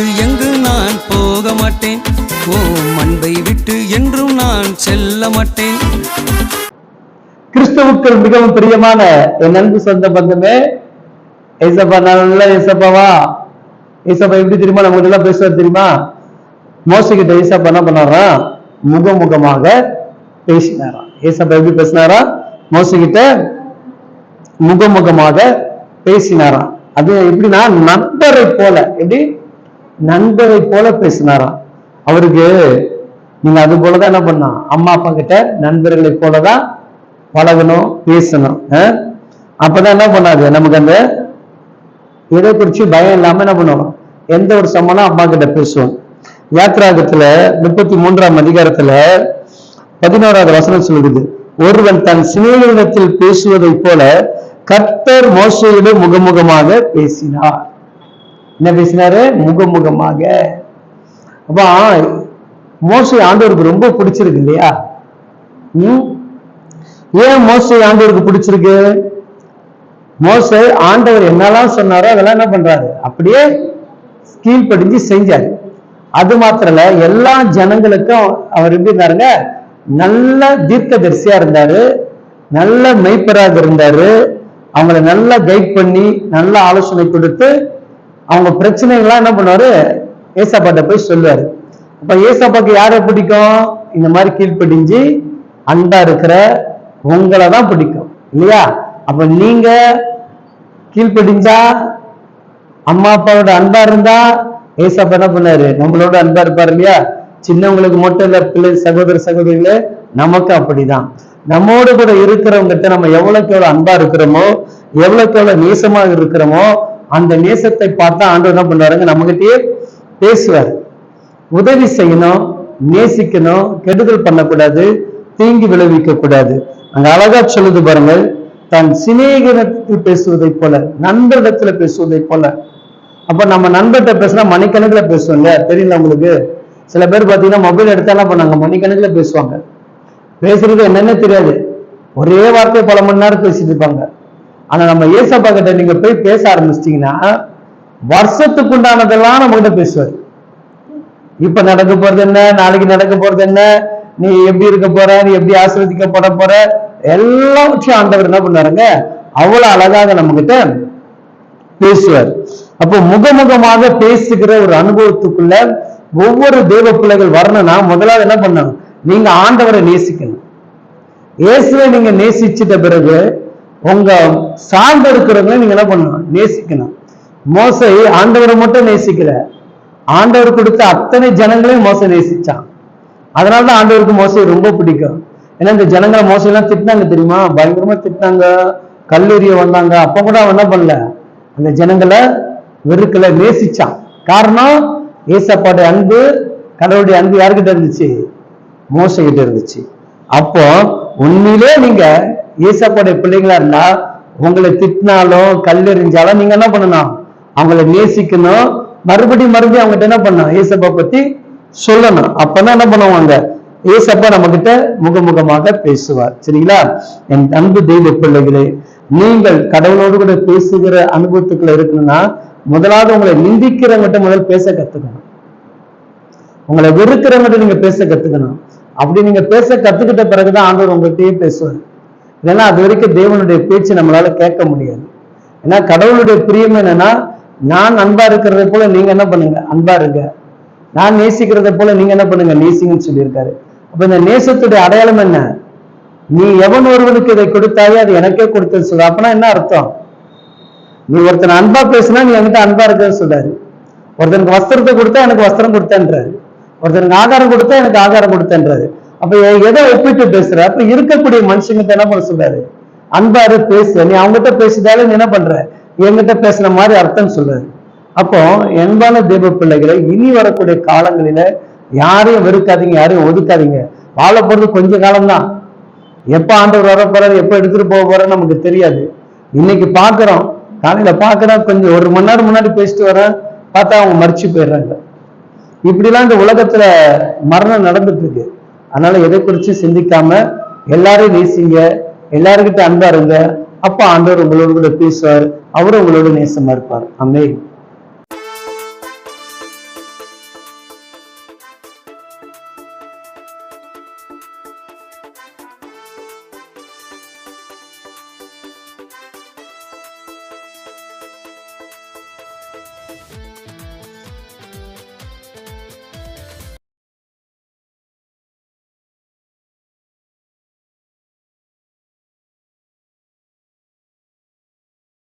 விட்டு எங்கு நான் போக மாட்டேன்? ஓ அன்பை விட்டு என்றும் நான் செல்ல மாட்டேன். கிறிஸ்தவுக்கள் மிகவும் பிரியமான என் அன்பு சொந்த பந்தமே ஏசப்பா நல்ல ஏசப்பாவா? ஏசப்பா எப்படி தெரியுமா? நம்ம எல்லாம் பேசுறது தெரியுமா? மோசிக்கிட்ட ஏசப்பா என்ன பண்ணாரா? முகமுகமாக பேசினாராம் ஏசப்பா எப்படி பேசினாரா? மோசிக்கிட்ட முகமுகமாக பேசினாராம் அது எப்படின்னா நண்பரை போல எப்படி நண்பரை போல பேசினாராம். அவருக்கு நீங்க அது போலதான் என்ன பண்ணலாம்? அம்மா அப்பா கிட்ட நண்பர்களை போலதான் பழகணும் பேசணும் அப்பதான் என்ன பண்ணாது நமக்கு அந்த இதை குறிச்சு பயம் இல்லாம என்ன பண்ணுவோம்? எந்த ஒரு சம்பளம் அம்மா கிட்ட பேசுவோம். யாத்ராகத்துல முப்பத்தி மூன்றாம் அதிகாரத்துல பதினோராவது வசனம் சொல்லுது. ஒருவன் தன் சிநேகிதத்தில் பேசுவதைப் போல கர்த்தர் மோசையிடம் முகமுகமாக பேசினார். என்ன பேசினாரு? முகமுகமாக. அப்ப மோசை ஆண்டவருக்கு ரொம்ப பிடிச்சிருக்கு இல்லையா? உம் ஏன் மோசை ஆண்டவருக்கு பிடிச்சிருக்கு? மோசை ஆண்டவர் என்னெல்லாம் சொன்னாரோ அதெல்லாம் என்ன பண்றாரு? அப்படியே கீழ்ப்படிஞ்சு செஞ்சாரு. அது மாத்திரம் இல்ல எல்லா ஜனங்களுக்கும் அவர் எப்படி இருந்தாருங்க? நல்ல தீர்க்கதரிசியா இருந்தாரு. நல்ல மெய்ப்பராக இருந்தாரு. அவங்கள நல்லா கைட் பண்ணி நல்ல ஆலோசனை கொடுத்து அவங்க பிரச்சனைகள்லாம் என்ன பண்ணுவாரு? ஏசாப்பாட்ட போய் சொல்லுவாரு. அப்ப ஏசாப்பாக்கு யாரை பிடிக்கும்? இந்த மாதிரி கீழ்ப்படிஞ்சு அன்பா இருக்கிற உங்களை தான் பிடிக்கும். இல்லையா? அப்ப நீங்க கீழ்ப்படிஞ்சா அம்மா அப்பாவோட அன்பா இருந்தா ஏசாப்பா என்ன பண்ணாரு? நம்மளோட அன்பா இருப்பாரு இல்லையா? சின்னவங்களுக்கு மட்டும் இல்ல பிள்ளை சகோதர சகோதரிகளே நமக்கு அப்படிதான். நம்மோடு கூட இருக்கிறவங்ககிட்ட நம்ம எவ்வளவுக்கு எவ்வளவு அன்பா இருக்கிறோமோ எவ்வளவுக்கு எவ்வளவு நேசமாக இருக்கிறோமோ அந்த நேசத்தை பார்த்தா ஆண்டவர் என்ன பண்ணுவாருங்க? நம்மகிட்டயே பேசுவார். உதவி செய்யணும் நேசிக்கணும் கெடுதல் பண்ணக்கூடாது தீங்கி விளைவிக்க கூடாது அங்க அழகா சொல்லுது பாருங்கள் தன் சிநேகிதத்தில் பேசுவதைப் போல நண்பரிடத்துல பேசுவதைப் போல. அப்ப நம்ம நண்பர்கிட்ட பேசினா மணிக்கணக்குல பேசுவோம் இல்லையா? தெரியல உங்களுக்கு? சில பேர் பாத்தீங்கன்னா மொபைல் எடுத்தா என்ன பண்ணாங்க மணிக்கணக்குல பேசுவாங்க. பேசுறது என்னன்னு தெரியாது. ஒரே வார்த்தை பல மணி நேரம் பேசிட்டு இருப்பாங்க. ஆனா நம்ம ஏசப்பா கிட்ட நீங்க போய் பேச ஆரம்பிச்சிட்டீங்கன்னா வருஷத்துக்கு உண்டானதெல்லாம் நம்ம கிட்ட பேசுவார். இப்ப நடக்க போறது என்ன? நாளைக்கு நடக்க போறது என்ன? நீ எப்படி இருக்க போற? நீ எப்படி ஆசிர்வதிக்கப்பட போற? எல்லாவற்றையும் ஆண்டவர் என்ன பண்ணாருங்க அவ்வளவு அழகாக நம்ம கிட்ட பேசுவார். அப்போ முகமுகமாக பேசுகிற ஒரு அனுபவத்துக்குள்ள ஒவ்வொரு தெய்வ பிள்ளைகள் வரணும்னா முதலாவது என்ன பண்ணணும்? நீங்க ஆண்டவரை நேசிக்கணும். இயேசுவை நீங்க நேசிச்சிட்ட பிறகு உங்க சார்ந்து இருக்கிறவங்களை நீங்க என்ன பண்ணணும்? நேசிக்கணும். மோசை ஆண்டவரை மட்டும் நேசிக்கல. ஆண்டவர் கொடுத்த அத்தனை ஜனங்களையும் மோசை நேசிச்சான். அதனாலதான் ஆண்டவருக்கு மோசை ரொம்ப பிடிக்கும். ஏன்னா இந்த ஜனங்களை மோசையெல்லாம் திட்டினாங்க தெரியுமா? பயங்கரமா திட்டினாங்க. கல்லூரிய வந்தாங்க. அப்ப கூட அவன் என்ன பண்ணல? அந்த ஜனங்களை வெறுக்கல நேசிச்சான். காரணம் ஏசப்பாடைய அன்பு கடவுளுடைய அன்பு யாருக்கிட்ட இருந்துச்சு? மோசகிட்ட இருந்துச்சு. அப்போ உண்மையிலே நீங்க ஏசப்பாடைய பிள்ளைங்களா இருந்தா உங்களை திட்டினாலும் கல்லெறிஞ்சாலும் நீங்க என்ன பண்ணணும்? அவங்கள நேசிக்கணும். மறுபடியும் மறுபடியும் அவங்ககிட்ட என்ன பண்ணணும்? ஏசப்பா பத்தி சொல்லணும். அப்பதான் என்ன பண்ணுவாங்க ஏசப்பா நம்ம கிட்ட முகமுகமாக பேசுவார். சரிங்களா? என் அன்பு தெய்வ பிள்ளைகளே நீங்கள் கடவுளோடு கூட பேசுகிற அனுபவத்துக்குள்ள இருக்கணும்னா முதலாவது உங்களை நிந்திக்கிறவங்கிட்ட முதல் பேச கத்துக்கணும். உங்களை வெறுக்கிறவங்கிட்ட நீங்க பேச கத்துக்கணும். அப்படி நீங்க பேச கத்துக்கிட்ட பிறகுதான் ஆண்டவர் உங்கள்கிட்டயே பேசுவார். இல்லைன்னா அது வரைக்கும் தேவனுடைய பேச்சு நம்மளால கேட்க முடியாது. ஏன்னா கடவுளுடைய பிரியம் என்னன்னா நான் அன்பா இருக்கிறதை போல நீங்க என்ன பண்ணுங்க? அன்பா இருங்க. நான் நேசிக்கிறதை போல நீங்க என்ன பண்ணுங்க? நேசிங்கன்னு சொல்லியிருக்காரு. அப்ப இந்த நேசத்துடைய அடையாளம் என்ன? நீ எவன் ஒருவனுக்கு இதை கொடுத்தாயே அது எனக்கே கொடுத்தது சொல்ற. அப்பனா என்ன அர்த்தம்? நீ ஒருத்தன் அன்பா பேசினா நீ என்கிட்ட அன்பா இருக்கிறது சொல்றாரு. ஒருத்தனுக்கு வஸ்திரத்தை கொடுத்தா எனக்கு வஸ்திரம் கொடுத்தேன்றாரு. ஒருத்தனுக்கு ஆகாரம் கொடுத்தா எனக்கு ஆகாரம் கொடுத்தேன்றாரு. அப்ப எதை ஒப்பிட்டு பேசுற? அப்ப இருக்கக்கூடிய மனுஷங்கிட்ட என்ன பண்ண சொல்றாரு? அன்பாரு பேசு நீ அவங்ககிட்ட பேசிட்டாலே நீ என்ன பண்ற? என்கிட்ட பேசுன மாதிரி அர்த்தம் சொல்றாரு. அப்போ என்பான தேவ பிள்ளைகளை இனி வரக்கூடிய காலங்களில யாரையும் வெறுக்காதீங்க யாரையும் ஒதுக்காதீங்க. வாழ போறது கொஞ்ச காலம்தான். எப்ப ஆண்டவர் வர போறாரு எப்ப எடுத்துட்டு போக போறாரு நமக்கு தெரியாது. இன்னைக்கு பாக்குறோம். காலையில பாக்குறோம் கொஞ்சம் ஒரு மணி நேரம் முன்னாடி பேசிட்டு வரேன் பார்த்தா அவங்க மறிச்சு போயிடுறாங்க. இப்படிலாம் இந்த உலகத்துல மரணம் நடந்துட்டு இருக்கு. அதனால எதை குறித்து சிந்திக்காம எல்லாரையும் நேசிங்க எல்லாருக்கிட்ட அன்பா இருங்க அப்ப ஆண்டவர் உங்களோட கூட பேசுவார் அவரும் உங்களோட நேசமா இருப்பார். அமே